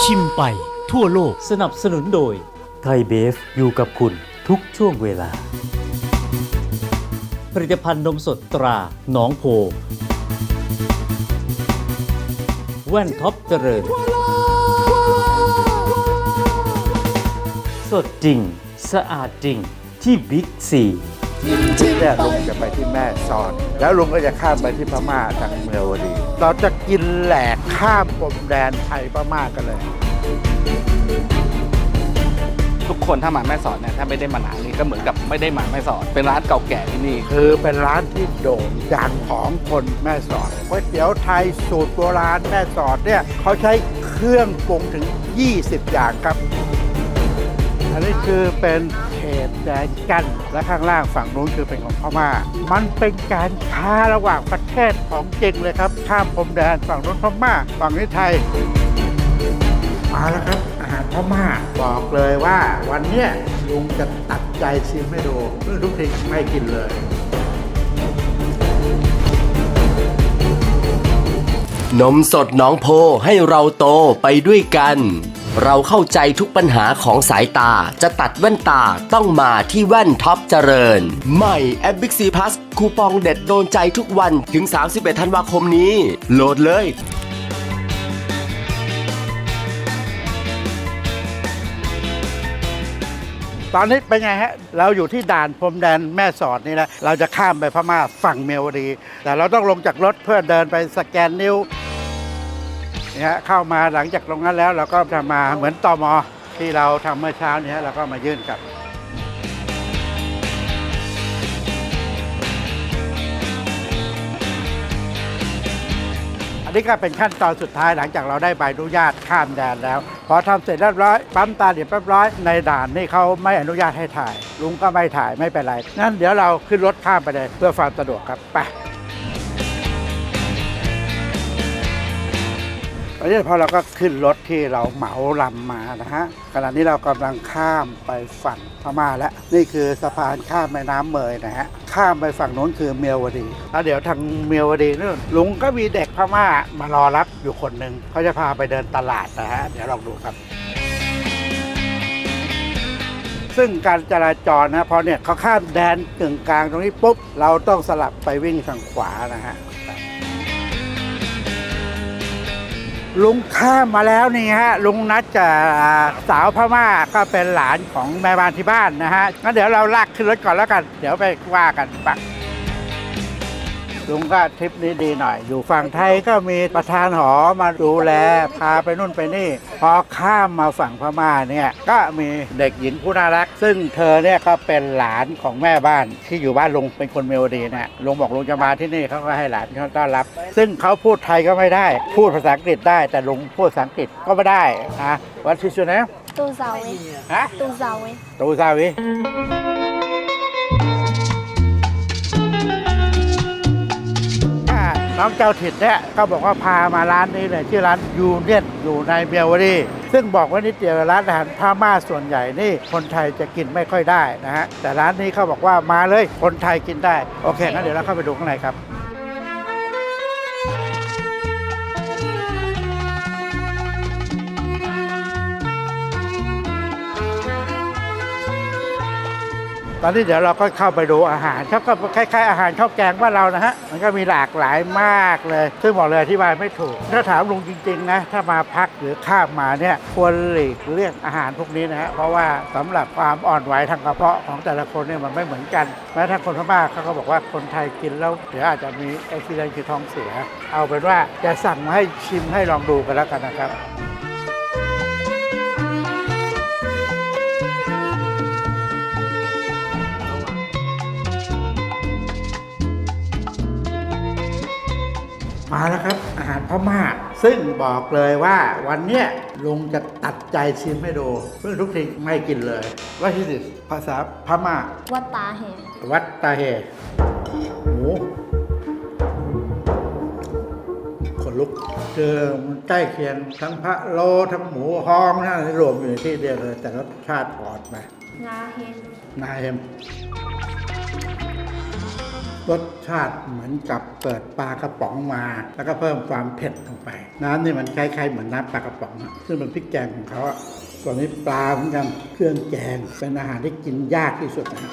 ชิมไปทั่วโลก สนับสนุนโดย ไทยเบฟอยู่กับคุณทุกช่วงเวลา ผลิตภัณฑ์นมสดตราหนองโพ แว่นท็อปเจริญ สดจริง สะอาดจริงที่บิ๊กซีเนี่ยลุงจะไปที่แม่สอดแล้วลุงก็จะข้ามไปที่พม่าทางเมืองวดี เราจะกินแหลกข้ามพรมแดนไทยพม่ากันเลย ทุกคนถ้ามาแม่สอดเนี่ยถ้าไม่ได้มาหนานี่ก็เหมือนกับไม่ได้มาแม่สอด เป็นร้านเก่าแก่ที่นี่ คือเป็นร้านที่โด่งดังของคนแม่สอดก๋วยเตี๋ยวไทยสูตรโบราณแม่สอดเนี่ยเขาใช้เครื่องปรุงถึง 20 อย่างครับ อันนี้คือเป็นเข ตแดนกันและข้างล่างฝั่งนู้นคือเป็นของพม่า มันเป็นการค้าระหว่างประเทศของจริงเลยครับ ข้ามพรมแดนฝั่งนู้นพม่า ฝั่งนี้ไทย มาแล้วครับอาหารพม่าบอกเลยว่าวันเนี้ยลุงจะตัดใจชิมให้ดูเรื่องทุกทีไม่กินเลยนมสดหน้องโพให้เราโตไปด้วยกัน เราเข้าใจทุกปัญหาของสายตา จะตัดแว่นตาต้องมาที่แว่นท็อปเจริญ ใหม่แอป Big C Plus คูปองเด็ดโดนใจทุกวันถึง 31 ธันวาคมนี้ โหลดเลยตอนนี้เป็นไงฮะ เราอยู่ที่ด่านพรมแดนแม่สอดนี่นะ เราจะข้ามไปพม่าฝั่งเมียวดี แต่เราต้องลงจากรถเพื่อเดินไปสแกนนิ้ว นี่ฮะเข้ามาหลังจากตรงนั้นแล้วเราก็จะมาเหมือนตอมอที่เราทำเมื่อเช้านี้เราก็มายื่นกับอันนี้ก็เป็นขั้นตอนสุดท้ายหลังจากเราได้ใบอนุญาตข้ามแดนแล้ว พอทำเสร็จเรียบร้อยปั๊มตาเดียบเรียบร้อยในด่านนี่เขาไม่อนุญาตให้ถ่าย ลุงก็ไม่ถ่ายไม่เป็นไรงั้นเดี๋ยวเราขึ้นรถข้ามไปเลยเพื่อความสะดวกครับไป ตอนนี้พอเราก็ขึ้นรถที่เราเหมาลำมานะฮะขณะนี้เรากำลังข้ามไปฝั่งพม่าแล้วนี่คือสะพานข้ามแม่น้ำเมยนะฮะข้ามไปฝั่งโน้นคือเมียวดีแล้วเดี๋ยวทางเมียวดีนู่นลุงก็มีเด็กพม่ามารอรับอยู่คนหนึ่งเขาจะพาไปเดินตลาดนะฮะเดี๋ยวลองดูครับซึ่งการจราจรนะพอเนี่ยเขาข้ามแดนกึ่งกลางตรงนี้ปุ๊บ เราต้องสลับไปวิ่งทางขวานะฮะ ลุงข้ามมาแล้วนี่ฮะลุงนัดจะสาวพม่าก็เป็นหลานของแม่บ้านที่บ้านนะฮะงั้นเดี๋ยวเราลากขึ้นรถก่อนแล้วกัน เดี๋ยวไปว่ากันปัก ลุงก็ทริปนี้ดีหน่อย อยู่ฝั่งไทยก็มีประธานหอมาดูแล พาไปนู่นไปนี่ พอข้ามมาฝั่งพม่าเนี่ย ก็มีเด็กหญิงผู้น่ารัก ซึ่งเธอเนี่ยก็เป็นหลานของแม่บ้านที่อยู่บ้านลุงเป็นคนเมลดีเนี่ยลุงบอกลุงจะมาที่นี่เขาก็ให้หลานเขาต้อนรับ ซึ่งเขาพูดไทยก็ไม่ได้ พูดภาษาอังกฤษได้ แต่ลุงพูดภาษาอังกฤษก็ไม่ได้นะวันที่สุดนะตูซาวิฮะตูซาวิตูซาวิ น้องเจ้าถิ่นเนี่ยก็บอกว่าพามาร้านนี้เลยชื่อร้านยูเนียนอยู่ในเบียวดีซึ่งบอกว่านิดเดียวร้านอาหารพม่าส่วนใหญ่นี่คนไทยจะกินไม่ค่อยได้นะฮะแต่ร้านนี้เขาบอกว่ามาเลยคนไทยกินได้โอเคงั้นเดี๋ยวเราเข้าไปดูข้างในครับ ตอนนี้เดี๋ยวเราก็เข้าไปดูอาหารเขาก็คล้ายๆอาหารข้าวแกงบ้านเรานะฮะ มันก็มีหลากหลายมากเลย ซึ่งบอกเลยอธิบายไม่ถูก ถ้าถามลุงจริงๆนะ ถ้ามาพักหรือข้ามมาเนี่ยควรหลีกเลี่ยงอาหารพวกนี้นะฮะ เพราะว่าสำหรับความอ่อนไหวทางกระเพาะของแต่ละคนเนี่ยมันไม่เหมือนกัน แม้ทั้งคนพม่าเขาก็บอกว่าคนไทยกินแล้วเดี๋ยวอาจจะมีไอซิเดนคือท้องเสีย เอาเป็นว่าจะสั่งมาให้ชิมให้ลองดูกันแล้วกันนะครับ มาแล้วครับ อาหารพม่า ซึ่งบอกเลยว่าวันเนี้ยลุงจะตัดใจชิมให้ดูเพื่องทุกทีไม่กินเลยว่าที่สิภาษาพม่า วัดตาเฮวัดตาเฮหมูขนลุกเจอมัใกล้เคียงทั้งพระโลทั้งหมูฮองนั่นรวมอยู่ในที่เดียวเลย แต่รสชาติอ่อนไปนาเฮมนาเฮม รสชาติเหมือนกับเปิดปลากระป๋องมา แล้วก็เพิ่มความเผ็ดลงไป น้ำนี่มันคล้ายๆเหมือนน้ำปลากระป๋องอะซึ่งเป็นพริกแกงของเขาอะส่วนนี้ปลาเหมือนกันเครื่องแกงเป็นอาหารที่กินยากที่สุดนะฮะ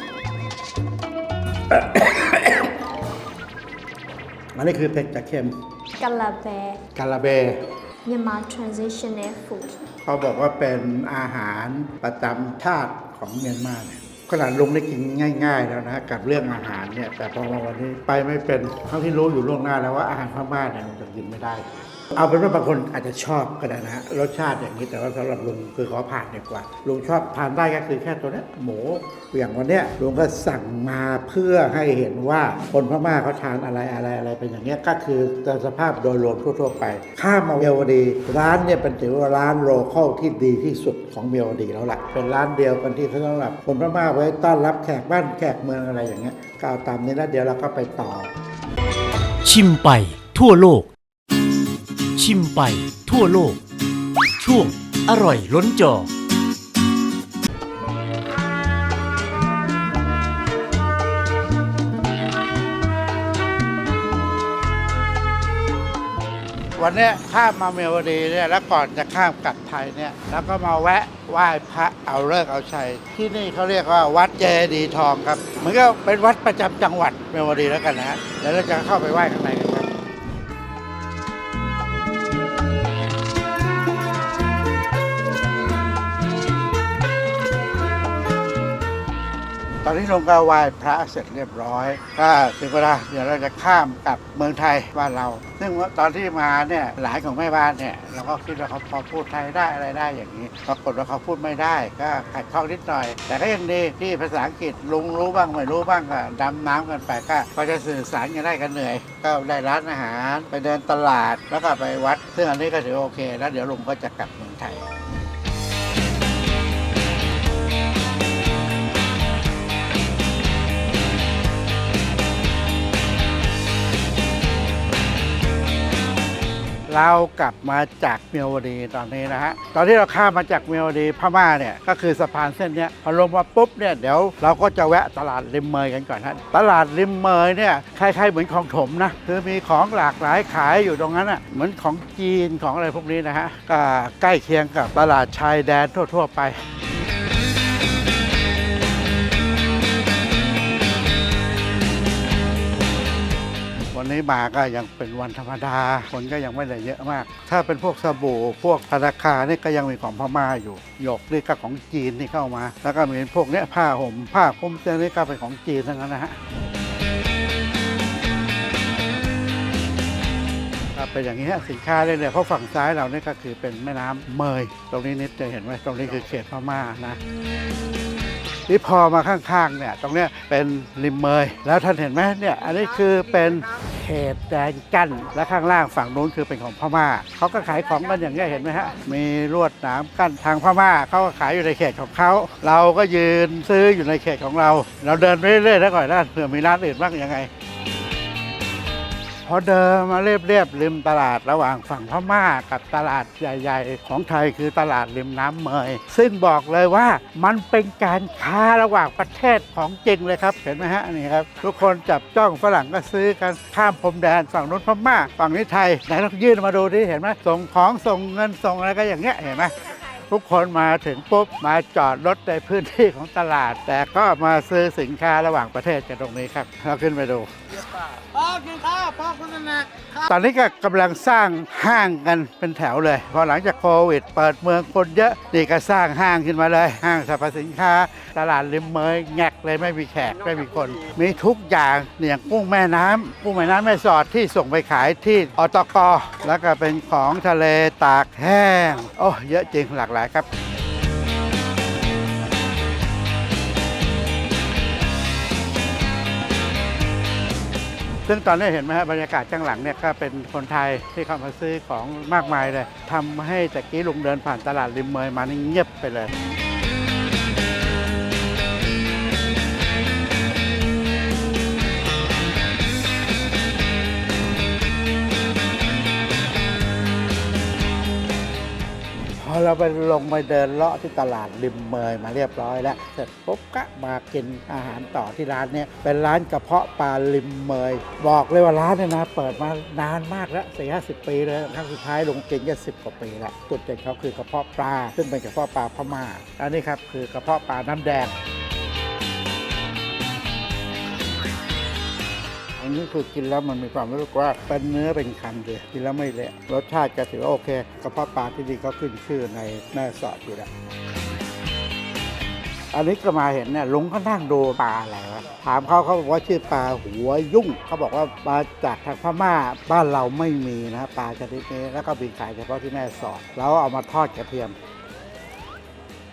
อันนี้คือเผ็ดจากเค็ม Calabé, กาลาเบ Myanmar Transitional Food. เขาบอกว่าเป็นอาหารประจำชาติของเมียนมาเนี่ย ขนาดลุงได้กินง่ายๆแล้วนะฮะกับเรื่องอาหารเนี่ยแต่พอมาวันนี้ไปไม่เป็นทั้งที่รู้อยู่ล่วงหน้าแล้วว่าอาหารพม่าเนี่ยมันจะกินไม่ได้ เอาเป็นว่าบางคนอาจจะชอบก็ได้นะฮะรสชาติอย่างนี้แต่ว่าสำหรับลุงคือขอผ่านดีกว่าลุงชอบทานได้ก็คือแค่ตัวเนี้ยหมูอย่างวันเนี้ยลุงก็สั่งมาเพื่อให้เห็นว่าคนพม่าเขาทานอะไรอะไรอะไรเป็นอย่างเงี้ยก็คือสภาพโดยรวมทั่วๆไป ข้ามมาเมียวดีร้านเนี่ยเป็นถือว่าร้านโลคอลที่ดีที่สุดของเมียวดีแล้วล่ะเป็นร้านเดียวกันที่เขาสำหรับคนพม่าไว้ต้อนรับแขกบ้านแขกเมืองอะไรอย่างเงี้ยก็เอาตามนี้แล้วเดี๋ยวเราก็ไปต่อ ชิมไปทั่วโลก ชิมไปทั่วโลก ช่วงอร่อยล้นจอ วันเนี้ยข้ามมาเมียวดีเนี่ยแล้วก่อนจะข้ามกลับไทยเนี่ยแล้วก็มาแวะไหว้พระเอาเลิกษ์เอาชัย ที่นี่เขาเรียกว่าวัดเจดีย์ทองครับเหมือนก็เป็นวัดประจำจังหวัดเมียวดีแล้วกันนะฮะเดี๋ยวเราจะเข้าไปไหว้ข้างใน อนนี้ลงก็ไหว้พระเสร็จเรียบร้อยก็ถึงเวลาเดี๋ยวเราจะข้ามกลับเมืองไทยบ้านเรา ซึ่งว่าตอนที่มาเนี่ยหลานของแม่บ้านเนี่ยเราก็คิดว่าเขาพอพูดไทยได้อะไรได้อย่างนี้ปรากฏว่าเขาพูดไม่ได้ ก็ขัดข้องนิดหน่อย แต่ก็ยังดีที่ภาษาอังกฤษลุงรู้บ้างไม่รู้บ้างก็ดำน้ำกันไปก็ก็จะสื่อสารกันได้กันเหนื่อย ก็ได้ร้านอาหารไปเดินตลาดแล้วก็ไปวัด ซึ่งอันนี้ก็ถือโอเค แล้วเดี๋ยวลุงก็จะกลับเมืองไทย เรากลับมาจากเมียวดีตอนนี้นะฮะ ตอนที่เราข้ามมาจากเมียวดีพม่าเนี่ยก็คือสะพานเส้นนี้พอลงมาปุ๊บเนี่ยเดี๋ยวเราก็จะแวะตลาดริมเมยกันก่อนฮะตลาดริมเมยเนี่ยคล้ายๆเหมือนของถมนะคือมีของหลากหลายขายอยู่ตรงนั้นอะเหมือนของจีนของอะไรพวกนี้นะฮะก็ใกล้เคียงกับตลาดชายแดนทั่ว ๆ ไป นนี้มาก็ยังเป็นวันธรรมดา คนก็ยังไม่ได้เยอะมาก ถ้าเป็นพวกสบู่พวกธนาคารนี่ก็ยังมีของพม่าอยู่ หยกนี่ก็ของจีนที่เข้ามา แล้วก็มีพวกเนี้ยผ้าห่มผ้าคลุมเตียงนี่ก็เป็นของจีนทั้งนั้นนะฮะเป็นอย่างนี้ฮะสินค้าเรื่ยเพราะฝั่งซ้ายเราเนี่ยก็คือเป็นแม่น้ำเมย ตรงนี้นิดจะเห็นไหมตรงนี้คือเขตพม่านะนี่พอมาข้างๆเนี่ยตรงเนี้ยเป็นริมเมย แล้วท่านเห็นไหมเนี่ยอันนี้คือเป็น ตแดนกั้น และข้างล่างฝั่งนู้นคือเป็นของพม่าเขาก็ขายของกันอย่างนี้เห็นไหมฮะมีลวดหนามกั้นทางพม่าเขาก็ขายอยู่ในเขตของเขาเราก็ยืนซื้ออยู่ในเขตของเรา เราเดินไปเรื่อยๆแล้วก่อนนะเผื่อมีร้านอื่นบ้างยังไง พอเดินมาเรียบๆริมตลาดระหว่างฝั่งพม่ากับตลาดใหญ่ๆ ของไทยคือตลาดริมน้ำเมย ซึ่งบอกเลยว่ามันเป็นการค้าระหว่างประเทศของจริงเลยครับ เห็นไหมฮะนี่ครับ ทุกคนจับจ้องฝรั่งก็ซื้อกันข้ามพรมแดนฝั่งนู้นพม่า ฝั่งนี้ไทยไหนต้องยื่นมาดูที่เห็นไหมส่งของส่งเงินส่งอะไรก็อย่างเงี้ยเห็นไหมทุกคนมาถึงปุ๊บมาจอดรถในพื้นที่ของตลาด แต่ก็มาซื้อสินค้าระหว่างประเทศกันตรงนี้ครับ เราขึ้นไปดู ตอนนี้ก็กำลังสร้างห้างกันเป็นแถวเลย พอหลังจากโควิด เปิดเมืองคนเยอะนี่ก็สร้างห้างขึ้นมาเลย ห้างสรรพสินค้า ตลาดริมเมยแงกเลยไม่มีแขกไม่มีคน มีทุกอย่างเนี่ยอย่างกุ้งแม่น้ำกุ้งแม่น้ำแม่สอดที่ส่งไปขายที่อตกแล้วก็เป็นของทะเลตากแห้ง โอ้เยอะจริงหลากหลายครับ ซึ่งตอนนี้เห็นไหมฮะบรรยากาศข้างหลังเนี่ยก็เป็นคนไทยที่เข้ามาซื้อของมากมายเลยทำให้ตะกี้ลุงเดินผ่านตลาดริมเมยมานี่เงียบไปเลย เราไปลงไปเดินเลาะที่ตลาดริมเมยมาเรียบร้อยแล้ว เสร็จปุ๊บก็มากินอาหารต่อที่ร้านเนี้ยเป็นร้านกระเพาะปลาริมเมย บอกเลยว่าร้านเนี่ยนะเปิดมานานมากแล้วสี่ห้าสิบปีเลยครั้งสุดท้ายลงกินก็สิบกว่าปีแล้วจุดเด่นเขาคือกระเพาะปลา ซึ่งเป็นกระเพาะปลาพม่าอันนี้ครับคือกระเพาะปลาน้ำแดง นนี้คือกินแล้วมันมีความรู้สึกว่าเป็นเนื้อเป็นคำเลยกินแล้วไม่เละรสชาติก็ถือว่าโอเคกระเพาะปลาที่นี่ก็ขึ้นชื่อในแม่สอดอยู่แล้วอันนี้ก็มาเห็นเนี่ยลุงก็นั่งดูปลาอะไรวะถามเขาเขาบอกว่าชื่อปลาหัวยุ่งเขาบอกว่ามาจากทางพม่าบ้านเราไม่มีนะปลาชนิดนี้แล้วก็มีขายเฉพาะที่แม่สอดแล้วเอามาทอดกระเทียม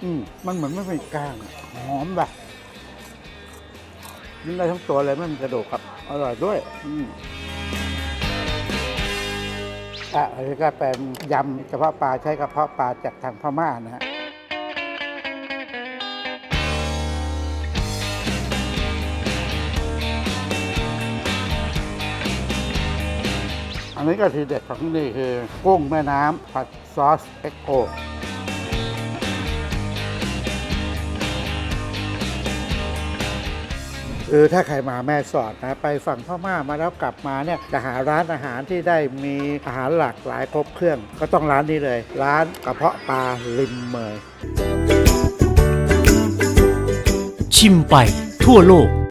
อืมมันเหมือนไม่เป็นกล้างหอมแบบ กินได้ทั้งตัวเลยไม่มีกระดูกครับ อร่อยด้วยอะอันนี้ก็เป็นยำกระเพาะปลาใช้กระเพาะปลาจากทางพม่านะฮะอันนี้ก็ทีเด็ดของที่นี่คือกุ้งแม่น้ำผัดซอสเอ็กโอ คือถ้าใครมาแม่สอดนะไปฝั่งพม่ามาแล้วกลับมาเนี่ยจะหาร้านอาหารที่ได้มีอาหารหลากหลายครบเครื่อง ก็ต้องร้านนี้เลย ร้านกระเพาะปลาริมเมยชิมไปทั่วโลก